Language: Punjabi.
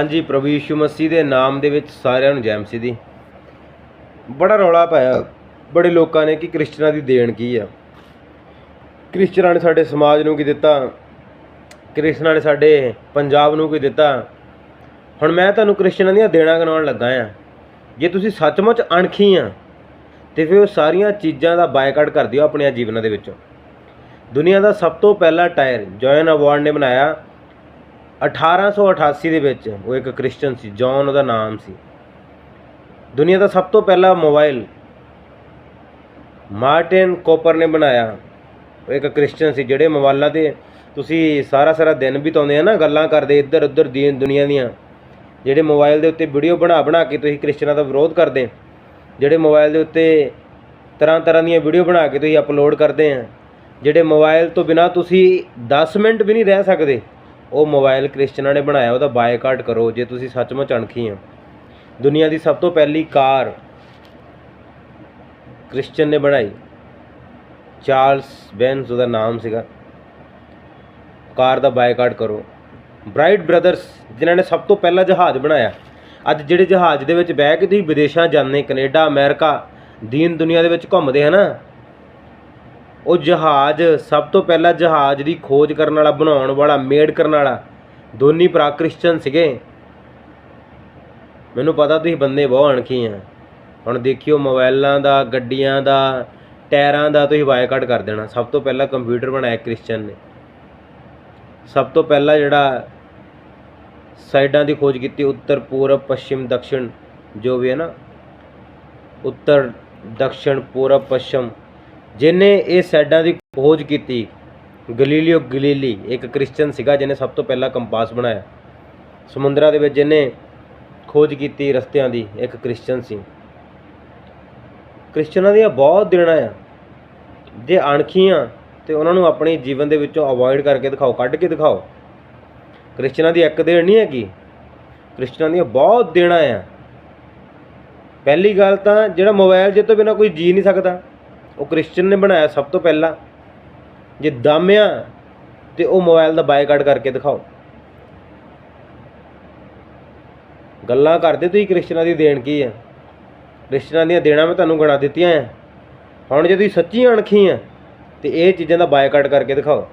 ਹਾਂਜੀ, ਪ੍ਰਭੂ ਯੀਸ਼ੂ ਮਸੀਹ ਦੇ ਨਾਮ ਦੇ ਵਿੱਚ ਸਾਰਿਆਂ ਨੂੰ ਜੈ ਮਸੀਹ ਦੀ। ਬੜਾ ਰੌਲਾ ਪਾਇਆ। ਬੜੇ ਲੋਕਾਂ ਨੇ ਕਿ ਕ੍ਰਿਸਚਨਾਂ ਦੀ ਦੇਣ ਕੀ ਆ। ਕ੍ਰਿਸਚਨਾਂ ਨੇ ਸਾਡੇ ਸਮਾਜ ਨੂੰ ਕੀ ਦਿੱਤਾ? ਕ੍ਰਿਸਚਨਾਂ ਨੇ ਸਾਡੇ ਪੰਜਾਬ ਨੂੰ ਕੀ ਦਿੱਤਾ? ਹੁਣ ਮੈਂ ਤੁਹਾਨੂੰ ਕ੍ਰਿਸਚਨਾਂ ਦੀਆਂ ਦੇਣਾ ਗਣਾਉਣ ਲੱਗਾ ਆ। ਜੇ ਤੁਸੀਂ ਸੱਚਮੁੱਚ ਅਣਖੀ ਆ, ਤੇ ਫਿਰ ਉਹ ਸਾਰੀਆਂ ਚੀਜ਼ਾਂ ਦਾ ਬਾਈਕਾਟ ਕਰ ਦਿਓ ਆਪਣੇ ਜੀਵਨਾਂ ਦੇ ਵਿੱਚੋਂ। ਦੁਨੀਆ ਦਾ ਸਭ ਤੋਂ ਪਹਿਲਾ ਟਾਇਰ ਜੋਇਨ ਅਵਾਰਡ ਨੇ ਬਣਾਇਆ। 1888 ਦੇ ਵਿੱਚ ਉਹ ਇੱਕ ਕ੍ਰਿਸਚੀਅਨ ਸੀ, ਜੌਨ ਉਹਦਾ ਨਾਮ ਸੀ। ਦੁਨੀਆ ਦਾ ਸਭ ਤੋਂ ਪਹਿਲਾ ਮੋਬਾਈਲ ਮਾਰਟਿਨ ਕੋਪਰ ਨੇ ਬਣਾਇਆ। ਉਹ ਇੱਕ ਕ੍ਰਿਸਚੀਅਨ ਸੀ, ਜਿਹੜੇ ਮੋਬਾਈਲਾਂ ਤੇ ਤੁਸੀਂ ਸਾਰਾ ਸਾਰਾ ਦਿਨ ਬਿਤਾਉਂਦੇ ਆ ਨਾ, ਗੱਲਾਂ ਕਰਦੇ ਇੱਧਰ ਉੱਧਰ ਦੀ ਦੁਨੀਆ ਦੀਆਂ। ਜਿਹੜੇ ਮੋਬਾਈਲ ਦੇ ਉੱਤੇ ਵੀਡੀਓ ਬਣਾ ਬਣਾ ਕੇ ਤੁਸੀਂ ਕ੍ਰਿਸਚਨਾਂ ਦਾ ਵਿਰੋਧ ਕਰਦੇ ਜਿਹੜੇ ਮੋਬਾਈਲ ਦੇ ਉੱਤੇ ਤਰ੍ਹਾਂ ਤਰ੍ਹਾਂ ਦੀਆਂ ਵੀਡੀਓ ਬਣਾ ਕੇ ਤੁਸੀਂ ਅਪਲੋਡ ਕਰਦੇ ਆ। ਜਿਹੜੇ ਮੋਬਾਈਲ ਤੋਂ ਬਿਨਾ ਤੁਸੀਂ 10 ਮਿੰਟ ਵੀ ਨਹੀਂ ਰਹਿ ਸਕਦੇ। ਉਹ ਮੋਬਾਈਲ ਕ੍ਰਿਸਚਨਾਂ ਨੇ ਬਣਾਇਆ, ਉਹਦਾ ਬਾਈਕਾਟ ਕਰੋ, ਜੇ ਤੁਸੀਂ ਸੱਚਮੁੱਚ ਅਣਖੀ ਆ ਦੁਨੀਆ ਦੀ ਸਭ ਤੋਂ ਪਹਿਲੀ ਕਾਰ ਕ੍ਰਿਸਚਨ ਨੇ ਬਣਾਈ। ਚਾਰਲਸ ਬੈਨਸ ਉਹਦਾ ਨਾਮ ਸੀਗਾ। ਕਾਰ ਦਾ ਬਾਈਕਾਟ ਕਰੋ। ਬ੍ਰਾਈਟ ਬ੍ਰਦਰਸ, ਜਿਨ੍ਹਾਂ ਨੇ ਸਭ ਤੋਂ ਪਹਿਲਾ ਜਹਾਜ਼ ਬਣਾਇਆ। ਅੱਜ ਜਿਹੜੇ ਜਹਾਜ਼ ਦੇ ਵਿੱਚ ਬਹਿ ਕੇ ਤੁਸੀਂ ਵਿਦੇਸ਼ਾਂ ਜਾਂਦੇ ਕੈਨੇਡਾ, ਅਮਰੀਕਾ, ਦੀਨ ਦੁਨੀਆ ਦੇ ਵਿੱਚ ਘੁੰਮਦੇ ਹਨਾ ਉਹ ਜਹਾਜ਼, ਸਭ ਤੋਂ ਪਹਿਲਾਂ ਜਹਾਜ਼ ਦੀ ਖੋਜ ਕਰਨ ਵਾਲਾ, ਬਣਾਉਣ ਵਾਲਾ ਮੇਡ ਕਰਨ ਵਾਲਾ, ਦੋਨੀ ਭਰਾ ਕ੍ਰਿਸਚਨ ਸੀਗੇ। ਮੈਨੂੰ ਪਤਾ ਤੁਸੀਂ ਬੰਦੇ ਬਹੁਤ ਅਣਖੀ ਆ। ਹੁਣ ਦੇਖਿਓ ਮੋਬਾਈਲਾਂ ਦਾ, ਗੱਡੀਆਂ ਦਾ, ਟਾਇਰਾਂ ਦਾ ਤੁਸੀਂ ਬਾਇਕਾਟ ਕਰ ਦੇਣਾ। ਸਭ ਤੋਂ ਪਹਿਲਾਂ ਕੰਪਿਊਟਰ ਬਣਾਇਆ ਕ੍ਰਿਸਚਨ ਨੇ। ਸਭ ਤੋਂ ਪਹਿਲਾਂ ਜਿਹੜਾ ਸਾਈਡਾਂ ਦੀ ਖੋਜ ਕੀਤੀ, ਉੱਤਰ, ਪੂਰਬ, ਪੱਛਮ, ਦਕਸ਼ਣ, ਜੋ ਵੀ ਹੈ ਨਾ, ਉੱਤਰ, ਦਕਸ਼ਣ, ਪੂਰਬ, ਪੱਛਮ ਜਿਹਨੇ ਇਹ ਸਾਈਡਾਂ ਦੀ ਖੋਜ ਕੀਤੀ, ਗਲੀਲੀਓ ਗਲੀਲੀ, ਇੱਕ ਕ੍ਰਿਸਚਨ ਸੀਗਾ ਜਿਹਨੇ ਸਭ ਤੋਂ ਪਹਿਲਾਂ ਕੰਪਾਸ ਬਣਾਇਆ। ਸਮੁੰਦਰਾਂ ਦੇ ਵਿੱਚ ਜਿਹਨੇ ਖੋਜ ਕੀਤੀ ਰਸਤਿਆਂ ਦੀ, ਇੱਕ ਕ੍ਰਿਸਚਨ ਸੀ। ਕ੍ਰਿਸਚਨਾਂ ਦੀਆਂ ਬਹੁਤ ਦੇਣਾ ਆ। ਜੇ ਅਣਖੀਆਂ, ਤੇ ਉਹਨਾਂ ਨੂੰ ਆਪਣੇ ਜੀਵਨ ਦੇ ਵਿੱਚੋਂ ਅਵੋਇਡ ਕਰਕੇ ਦਿਖਾਓ, ਕੱਢ ਕੇ ਦਿਖਾਓ। ਕ੍ਰਿਸਚਨਾਂ ਦੀ ਇੱਕ ਦੇਣ ਨਹੀਂ ਹੈਗੀ। ਕ੍ਰਿਸਚਨਾਂ ਦੀਆਂ ਬਹੁਤ ਦੇਣਾ ਆ। ਪਹਿਲੀ ਗੱਲ ਤਾਂ ਜਿਹੜਾ ਮੋਬਾਈਲ ਜੇ ਤੋਂ ਬਿਨਾ ਕੋਈ ਜੀ ਨਹੀਂ ਸਕਦਾ। ਉਹ ਕ੍ਰਿਸਚਨ ਨੇ ਬਣਾਇਆ ਸਭ ਤੋਂ ਪਹਿਲਾਂ। ਜੇ ਦਾਮਿਆ ਤੇ ਉਹ ਮੋਬਾਈਲ ਦਾ ਬਾਈਕਾਟ ਕਰਕੇ ਦਿਖਾਓ। ਗੱਲਾਂ ਕਰਦੇ ਤੁਸੀਂ ਕ੍ਰਿਸਚਨਾਂ ਦੀ ਦੇਣ ਕੀ ਹੈ ਕ੍ਰਿਸਚਨਾਂ ਦੀਆਂ ਦੇਣਾ ਮੈਂ ਤੁਹਾਨੂੰ ਗਣਾ ਦਿੱਤੀਆਂ ਆ। ਹੁਣ ਜੇ ਤੁਸੀਂ ਸੱਚੀ ਅਣਖੀ ਆ ਤੇ ਇਹ ਚੀਜ਼ਾਂ ਦਾ ਬਾਈਕਾਟ ਕਰਕੇ ਦਿਖਾਓ।